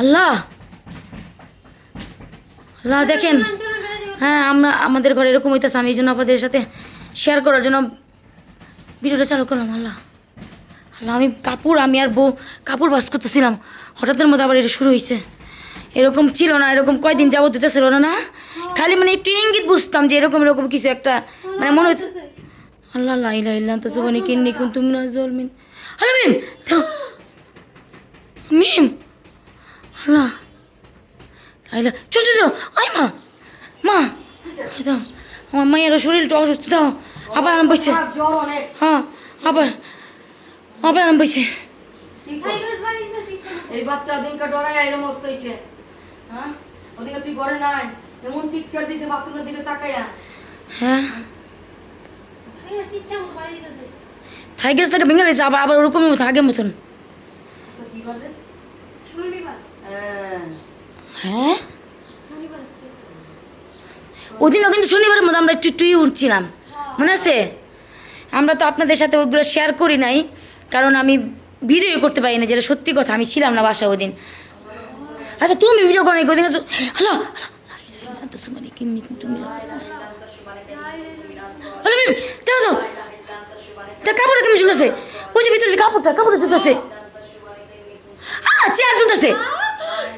আল্লাহ। আল্লাহ, দেখেন। হ্যাঁ আমরা আমাদের ঘরে এরকম হইতেছে, আমি এই জন্য আপনাদের সাথে শেয়ার করার জন্য ভিডিওটা চালু করলাম, আল্লাহ। আল্লাহ, আমি কাপড় আমি আর বউ কাপড় বাস করতেছিলাম। হঠাৎের মধ্যে আবার এটা শুরু হয়েছে এরকম ছিল না, এরকম কয়দিন যাবত দিতেছিল না না? খালি মানে একটু ইঙ্গিত বুঝতাম যে এরকম এরকম কিছু একটা মানে মনে হচ্ছে আল্লাহ আল্লাহ ইলা ইল্লা তো সুবানি কিন্নি কুন তুমি না জলমিন আল্লাহ মিম দাও মিম। আল্লাহ আইলা চল চল চল আই মা মা। দাও আমার মায়ের শরীরটা অসুস্থ দাও আবার আরাম পাইছে। হ্যাঁ আবার আবার আরাম পাইছে। এই বাচ্চা দিনকা ডরাই এরম অবস্থা হয়েছে হ্যাঁ ওদিকে তুই ঘরে নাই এমন চিৎকার দিছে বাথরুমের দিকে তাকাইয়া। হ্যাঁ থাই গেছে তাকে ভেঙে গেছে আবার আবার ওরকমই মতো আগের মতন। আচ্ছা, হ্যাঁ? হ্যাঁ ওদিনও কিন্তু শনিবারের মধ্যে আমরা একটু একটুই উঠছিলাম মনে আছে? আমরা তো আপনাদের সাথে ওইগুলো শেয়ার করি নাই কারণ আমি ভিডিও করতে পারি না যেটা সত্যি কথা আমি ছিলাম না বাসা ওদিন। আচ্ছা তুমি ভিডিও করো ওদিন? তো হ্যালো হ্যালো মিম তা কাপড়টা কেমন ঝুলতেছে ওই যে ভিতরে যে কাপড়টা কাপড়টা ঝুলতেছে আ চেয়ার ঝুলতেছে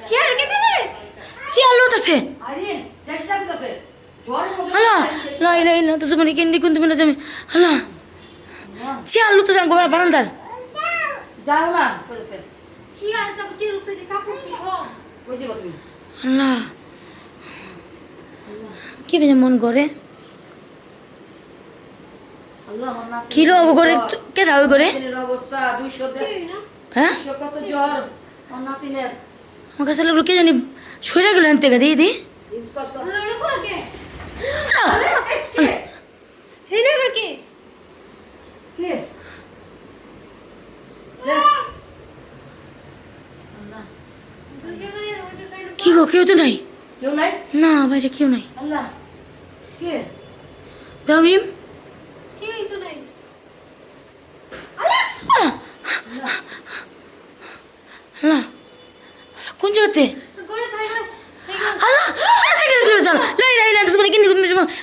চেয়ার করতেছে। জ্বরের মধ্যে হ্যালো লা ইলা ইল্লা তো সুবহানাকা ইন্নী কুনতু মিনাজ জালিমিন হ্যালো চেয়ার লোটাছে গোবার বারান্দার। যাও না কইতেছে। কই যাব তুমি? আল্লাহ কি বেজে মন করে করে? কে করে? অবস্থা হ্যাঁ? আমার কাছে লাগল কে জানি সইরা গেল এনতে গা কে গো কেউ তো নাই? কেউ নাই? না বাইরে কেউ নাই। আল্লাহ। কে? দাও ভীম আল্লাহ আল্লাহ কোন জায়গাতে আল্লাহ সাইকেল স্কুল আছে লাই লাই লাই তোমার কিনে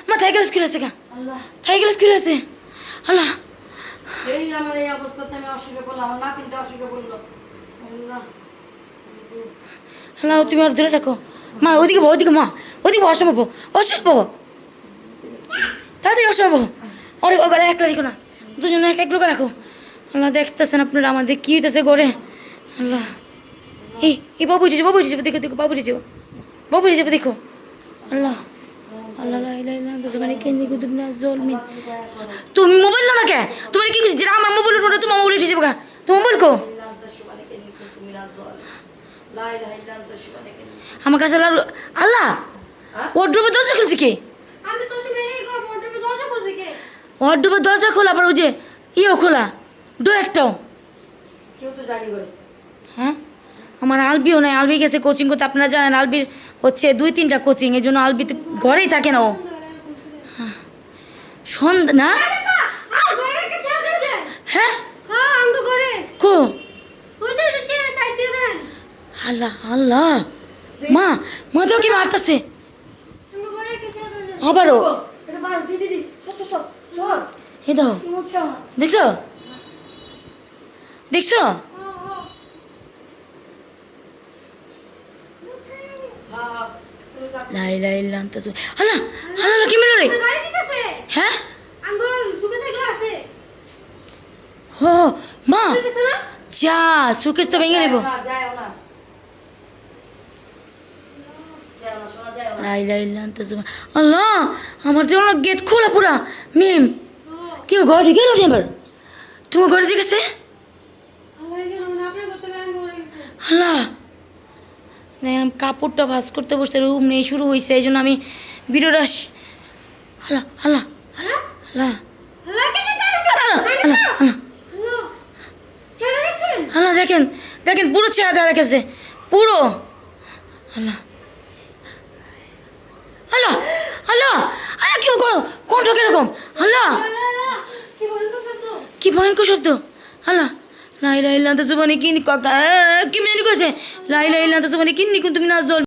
মা সাইকেল স্কুল আছে কা আল্লাহ। সাইকেল স্কুল আছে। আল্লাহ এই আমার এই অবস্থাতে আমি অসুখে পড়লাম আমার নাতিনটা অসুখে পড়ল। আল্লাহ। আল্লাহ তুমি আর দূরে রাখো মা ওদিকে বো ওদিকে মা। ওদিকে অসম্ভব অসম্ভব তাড়াতাড়ি অসম্ভব একলা দেখো না। দুজনে এক এক লোক রাখো। আল্লাহ দেখতেছেন আপনারা আমাদের কি হইতেছে ঘরে আল্লাহ। এই বাবু যাবে বাবু দেখো দেখো বাবু যাবে। বাবু যাবে দেখো। আল্লাহ মিনাজ তুমি মোবাইল নাও না কে তোমার কি কিছু যেটা আমার মোবাইল ফটো তোমার মোবাইল উঠে যাবে তোমার মোবাইল কো? আমার কাছে আল্লাহ? ওয়ার্ড্রোবের দরজা খুলছে কে? তো মোটরে দরজা খুলছে কে? ওয়ার্ড্রোবের দরজা খোলা আবার ওই যে ইয়েও খোলা। ডোয়ারটাও কেউ তো জানি করে হ্যাঁ? আমার আলবিও নাই আলবি গেছে কোচিং করতে আপনারা জানেন আলবির হচ্ছে দুই, তিনটা কোচিং এই জন্য আলবিতে ঘরেই থাকে না ও। সন্ধ্যা, না? হ্যাঁ? মা দেখছ? দেখছ হ্যাঁ হ্যাঁ তুমি থাক। লাই লাই লান্তা আল্লাহ আল্লাহ আল্লাহ, কি মেলো রে। হ্যাঁ? হো মা। যা সুকেশ তো ভেঙে নেব লাই লাই লান্তা আল্লাহ আমার যেমন গেট খোলা পুরা মিম। কি ঘরে গেল এবার তোমার ঘরে ঘরে গেছে। আল্লাহ কাপড়টা ভাস করতে বসতে রুম নেই শুরু হয়েছে এই জন্য আমি ভিডিওটা আল্লাহ হ্যালো ছেড়ে দেখছেন আল্লাহ দেখেন দেখেন পুরো চেহারা দেওয়া রেখেছে পুরো আল্লাহ আল্লাহ আল্লাহ আল্লাহ কি করো কোনটা কীরকম আল্লাহ কি ভয়ঙ্কর শব্দ আল্লাহ লাই লাই লান্তা সুবানি কিন কাকা কি মেনি কইছে লাই লাই লান্তা সুবানি কিন নিকুন, তুমি নাচ জল